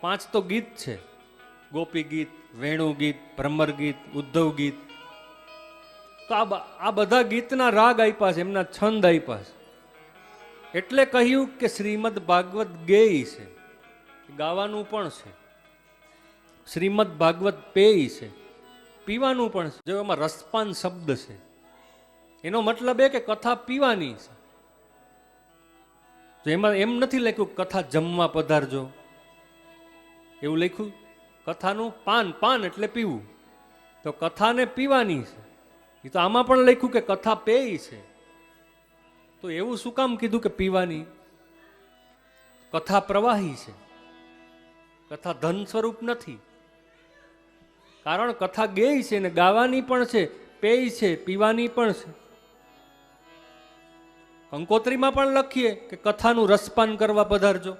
પાંચ તો ગીત છે. ગોપી ગીત, વેણુ ગીત ભ્રમર ગીત, ઉદ્ધવ ગીત. તો આ આ બધા ગીતના રાગ આપ્યા છે, એમના છંદ આપ્યા છે. એટલે કહ્યું કે શ્રીમદ ભાગવત ગેય છે. ગાવાનું પણ છે. શ્રીમદ ભાગવત પેય છે. પીવાનું પણ છે. જો એમાં રસપાન શબ્દ છે. એનો મતલબ એ કે કથા પીવાની છે. તો એમાં એમ નથી લખ્યું કથા જમવા પધારજો. એવું લખ્યું, કથાનું પાન પાન એટલે પીવું. તો કથાને પીવાની છે. એ તો આમાં પણ લખ્યું કે કથા પેય છે. તો એવું શું કામ કીધું કે પીવાની? કથા પ્રવાહી છે. કથા ધન સ્વરૂપ નથી. કારણ કથા ગેય છે ને ગાવાની પણ છે, પેય છે, પીવાની પણ છે. કંકોત્રીમાં પણ લખીએ કે કથાનું રસપાન કરવા પધારજો.